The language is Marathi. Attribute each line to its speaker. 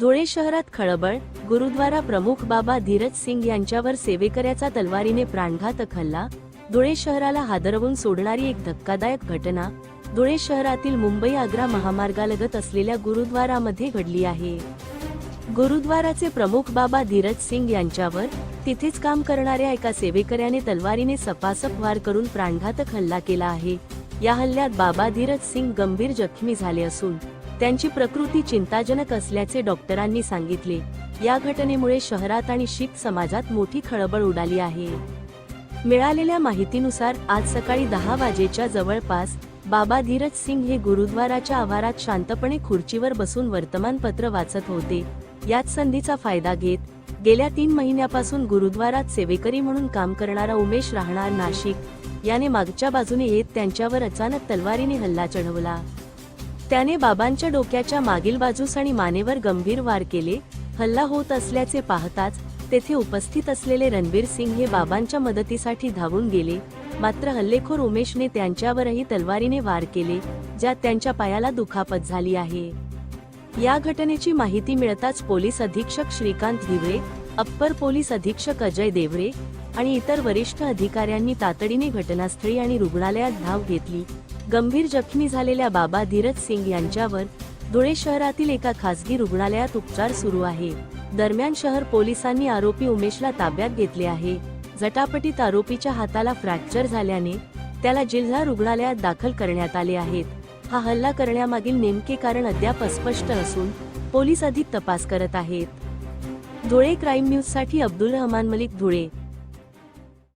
Speaker 1: धुळे शहरात खळबळ गुरुद्वारा प्रमुख बाबा धीरज सिंग यांच्यावर सेवेकऱ्याचा तलवारीने प्राणघातक हल्ला धुळे शहराला हादरवून सोडणारी एक धक्कादायक घटना धुळे शहरातील मुंबई आग्रा महामार्गालगत असलेल्या गुरुद्वारामध्ये घडली आहे. गुरुद्वाराचे प्रमुख बाबा धीरज सिंग यांच्यावर तिथेच काम करणाऱ्या एका सेवेकऱ्याने तलवारीने सपासप वार करून प्राणघातक हल्ला केला आहे. या हल्ल्यात बाबा धीरज सिंग गंभीर जखमी झाले असून त्यांची प्रकृती चिंताजनक असल्याचे डॉक्टरांनी सांगितले. या घटनेमुळे शहरात आणि शीख समाजात मोठी खळबळ उडाली आहे. मिळालेल्या माहितीनुसार आज सकाळी दहा वाजेच्या जवळपास बाबा धीरज सिंग हे गुरुद्वाराच्या आवारात शांतपणे खुर्चीवर बसून वर्तमानपत्र वाचत होते. याच संधीचा फायदा घेत गेल्या तीन महिन्यापासून गुरुद्वारात सेवेकरी म्हणून काम करणारा उमेश राहणार नाशिक. याने मागच्या बाजूने येत त्यांच्यावर अचानक तलवारीने हल्ला चढवला. त्याने बाबांच्या डोक्याच्या मागील बाजूस आणि मानेवर गंभीर वार केले हल्ला होत असल्याचे पाहताच तेथे उपस्थित असलेले रणबीर सिंग हे बाबांच्या मदतीसाठी धावून गेले. मात्र हल्लेखोर उमेशने त्यांच्यावरही तलवारीने वार केले ज्यात त्यांच्या पायाला दुखापत झाली आहे. या घटनेची माहिती मिळताच पोलीस अधीक्षक श्रीकांत हिवरे अप्पर पोलीस अधीक्षक अजय देवरे आणि इतर वरिष्ठ अधिकाऱ्यांनी तातडीने घटनास्थळी आणि रुग्णालयात धाव घेतली. गंभीर जखमी झालेल्या बाबा धीरज सिंग यांच्यावर धुळे शहरातील एका खासगी रुग्णालयात उपचार सुरू आहे. दरम्यान शहर पोलिसांनी आरोपी उमेशला ताब्यात घेतले आहे. झटापटीत आरोपीच्या हाताला फ्रॅक्चर झाल्याने त्याला जिल्हा रुग्णालयात दाखल करण्यात आले आहेत. हा हल्ला करण्यामागील नेमके कारण अद्याप अस्पष्ट असून पोलीस अधिक तपास करत आहेत. धुळे क्राईम न्यूजसाठी अब्दुल रहमान मलिक धुळे.